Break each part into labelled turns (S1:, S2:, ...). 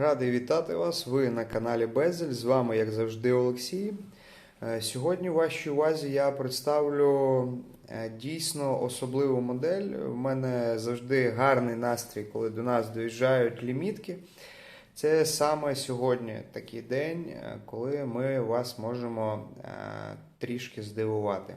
S1: Радий вітати вас. Ви на каналі Безель. З вами, як завжди, Олексій. Е, Сьогодні вашій увазі я представлю е, дійсно особливу модель. У мене завжди гарний настрій, коли до нас доїжджають лімітки. Це саме сьогодні такий день, е, коли ми вас можемо трішки здивувати.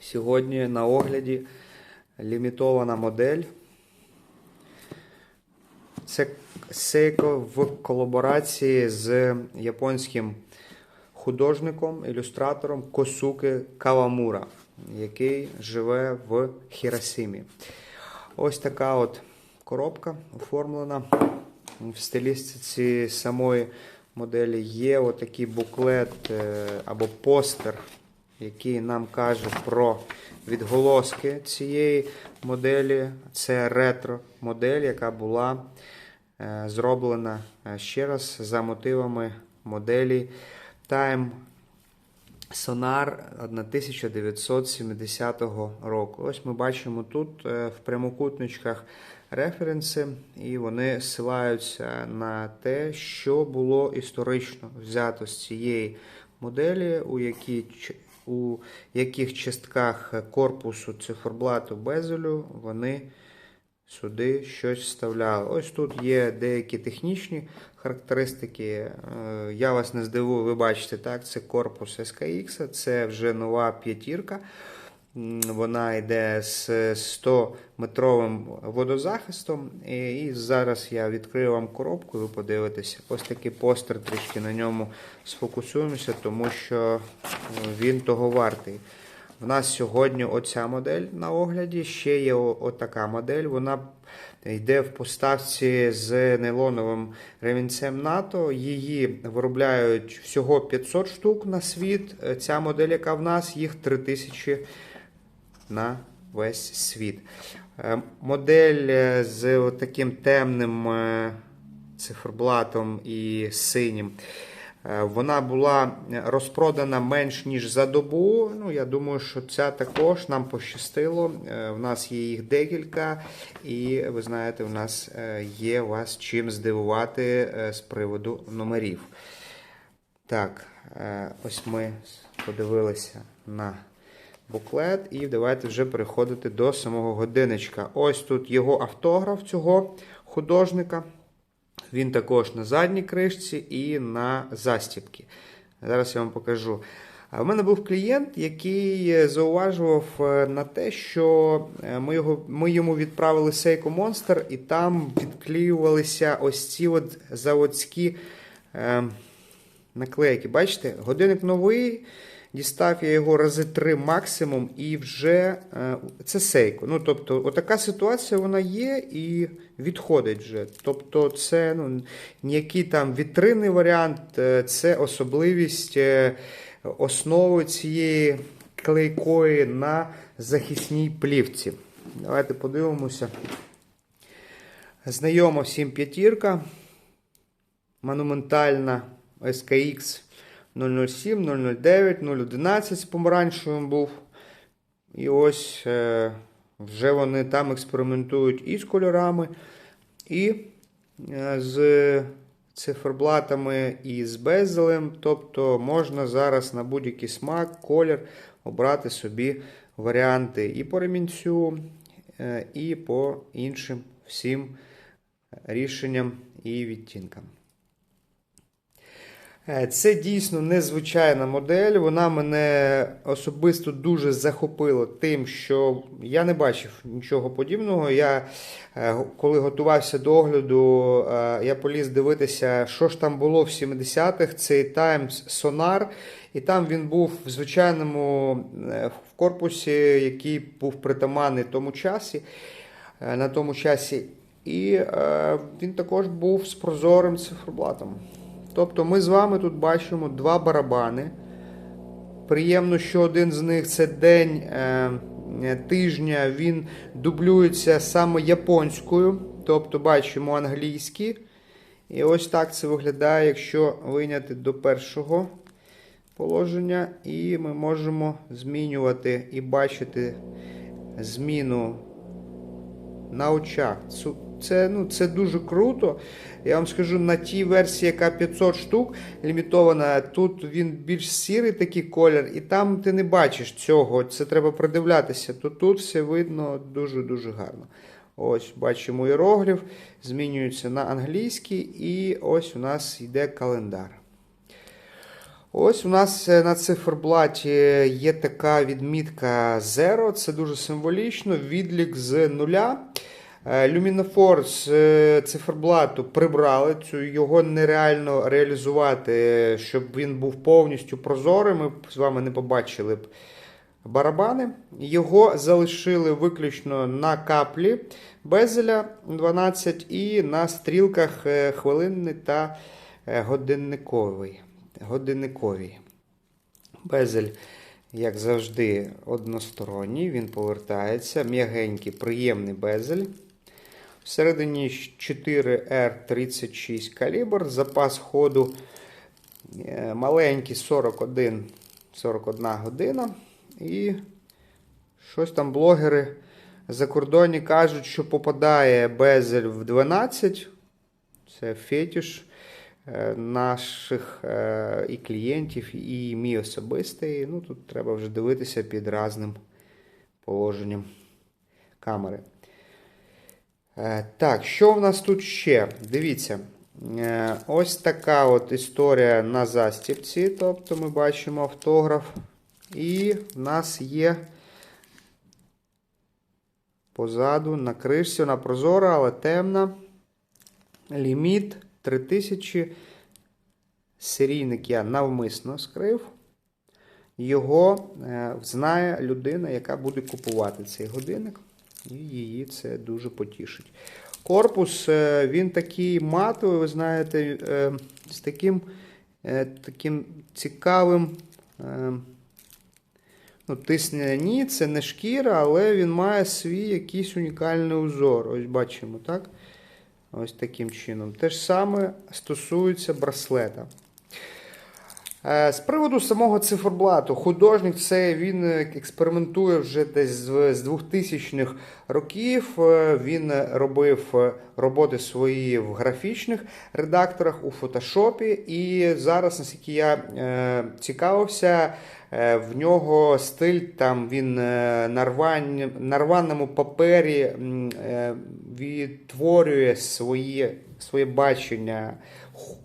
S1: Сьогодні на огляді лімітована модель. Це Seiko в колаборації з японським художником, ілюстратором Косуки Кавамура, який живе в Хіросімі. Ось така от коробка оформлена. В стилістиці самої моделі є отакий буклет е, або постер, який нам каже про відголоски цієї моделі. Це ретро-модель, яка була зроблена е, ще раз за мотивами моделі Time Sonar 1970 року. Ось ми бачимо тут е, в прямокутничках референси, і вони ссилаються на те, що було історично взято з цієї моделі, у якій у яких частках корпусу циферблату безелю вони сюди щось вставляли. Ось тут є деякі технічні характеристики. Е, Я вас не здивую, ви бачите, так, це корпус SKX, це вже нова п'ятірка. Вона йде з 100-метровим водозахистом. І зараз я відкрию вам коробку, ви подивитеся. Ось такий постер трішки на ньому сфокусуємося, тому що е, він того вартий. В нас сьогодні оця модель на огляді. Ще є отака модель. Вона йде в поставці з нейлоновим ремінцем НАТО. Її виробляють всього 500 штук на світ. Ця модель, яка в нас, їх 3000 на весь світ. Е, Модель е, з таким темним е, циферблатом і синім. Е, Вона була розпродана менш ніж за добу. Ну, я думаю, що ця також нам пощастило. Е, В нас є їх декілька, і ви знаєте, у нас е, є вас чим здивувати е, з приводу номерів. Так, е, ось ми подивилися на буклет, і давайте вже переходити до самого годинничка. Ось тут його автограф цього художника. Він також на задній кришці і на застіпки. Зараз я вам покажу. В мене був клієнт, який зауважував е, на те, що е, ми, його, ми йому відправили Seiko Monster, і там відклеювалися ось ці от заводські е, наклейки. Бачите, годинник новий. Дістав я його рази три максимум, і вже е, це сейко. Ну, тобто, отака ситуація вона є і відходить вже. Тобто, це ну, ніякий там вітринний варіант, е, це особливість е, основи цієї клейкої на захисній плівці. Давайте подивимося. Знайома всім п'ятірка. Монументальна SKX 007, 009, 011 з помаранчевим був. І ось е, вже вони там експериментують і з кольорами, і е, з циферблатами, і з безелем. Тобто можна зараз на будь-який смак, колір обрати собі варіанти і по ремінцю, е, і по іншим всім рішенням і відтінкам. Е, Це дійсно незвичайна модель. Вона мене особисто дуже захопила тим, що я не бачив нічого подібного. Я, е, коли готувався до огляду, е, я поліз дивитися, що ж там було в 70-х. Цей Times Sonar. І там він був в звичайному в корпусі, який був притаманний тому часі, на тому часі. І він також був з прозорим циферблатом. Тобто ми з вами тут бачимо два барабани. Приємно, що один з них це день е, тижня, він дублюється саме японською. Тобто бачимо англійські. І ось так це виглядає, якщо вийняти до першого положення. І ми можемо змінювати і бачити зміну на очах Це, ну, це дуже круто. Я вам скажу, на тій версії, яка 500 штук лімітована, тут він більш сірий такий колір, і там ти не бачиш цього. Це треба придивлятися. То тут все видно дуже-дуже гарно. Ось бачимо іерогліф, змінюється на англійський, і ось у нас йде календар. Ось у нас е, на циферблаті є така відмітка Zero, це дуже символічно, відлік з нуля. Е, Luminafor з е, циферблату прибрали, цю, його нереально реалізувати, щоб він був повністю прозорим. Ми з вами не побачили б барабани. Його залишили виключно на каплі безеля 12 і на стрілках е, хвилинний та е, годинниковий. годинниковий. Безель, як завжди, односторонній, він повертається. М'ягенький, приємний безель. Всередині 4R36 калібр, запас ходу е, маленький 41, 41 година. І щось там блогери закордонні кажуть, що попадає безель в 12. Це фетиш е, наших е, і клієнтів, і мій особистий. Ну, тут треба вже дивитися під разним положенням камери. Е, Так, що в нас тут ще? Дивіться. Е, Ось така от історія на застібці. Тобто ми бачимо автограф. І в нас є позаду на кришці, вона прозора, але темна. Ліміт 3000. Серійник я навмисно скрив. Його е, знає людина, яка буде купувати цей годинник. І її це дуже потішить. Корпус, е, він такий матовий, ви знаєте, е, з таким, е, таким цікавим. Ну, тисняні, це не шкіра, але він має свій якийсь унікальний узор. Ось бачимо, так? Ось таким чином. Те ж саме стосується браслета. Е, З приводу самого циферблату, художник це він е, експериментує вже десь з з 2000-х років. Е, Він робив роботи свої в графічних редакторах у фотошопі. І зараз, наскільки я цікавився, в нього стиль там він на рвань- рваному папері відтворює свої, своє бачення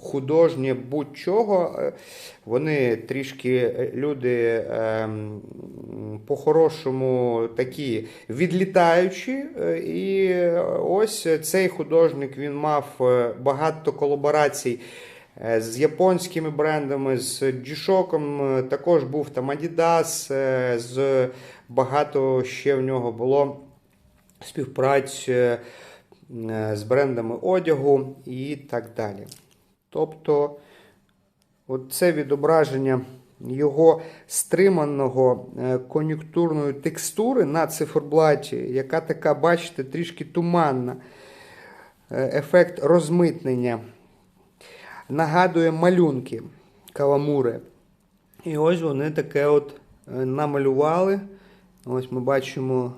S1: художнє будь-чого. Е, Вони трішки е, люди ем, по-хорошому такі відлітаючі. Е, І ось цей художник він мав багато колаборацій. З японськими брендами, з е, також був там Adidas, з багато ще в нього було співпраць з брендами одягу і так далі. Тобто, от це відображення його стриманого е, кон'юнктурної текстури на циферблаті, яка така, бачите, трішки туманна. Е, Ефект розмитнення. Нагадує малюнки каламури. І ось вони таке от е, намалювали. Ось ми бачимо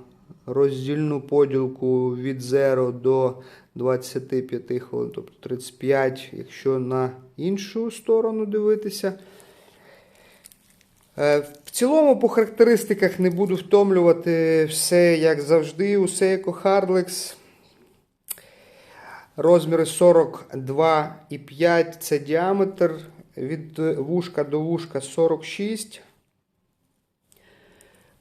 S1: роздільну поділку від 0 до 25 хвилин, тобто 35, якщо на іншу сторону дивитися. Е, В цілому, по характеристиках не буду втомлювати все, як завжди, у Seiko Hardlex. Розміри 42,5 це діаметр. Від вушка до вушка 46.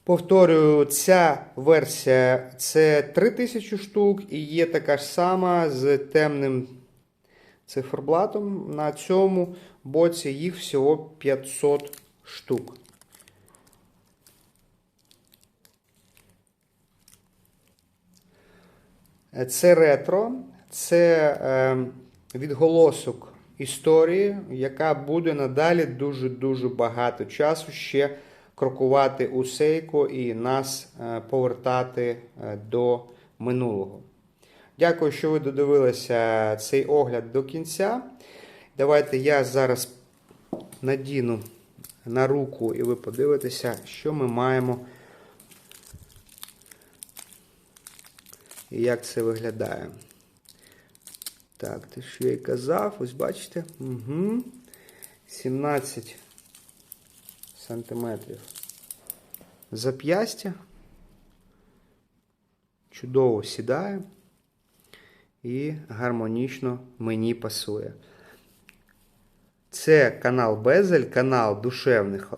S1: Повторюю, ця версія це 3000 штук і є така ж сама з темним циферблатом. На цьому боці їх всього 500 штук. Це ретро, це е, відголосок історії, яка буде надалі дуже-дуже багато часу ще крокувати у сейко і нас е, повертати е, до минулого. Дякую, що ви додивилися цей огляд до кінця. Давайте я зараз надіну на руку, і ви подивитеся, що ми маємо і як це виглядає. Так, те, що я й казав, ось бачите. Угу. 17 сантиметрів зап'ястя. Чудово сідає і гармонічно мені пасує. Це канал Безель, канал душевних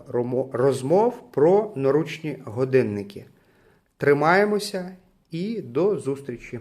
S1: розмов про наручні годинники. Тримаємося і до зустрічі!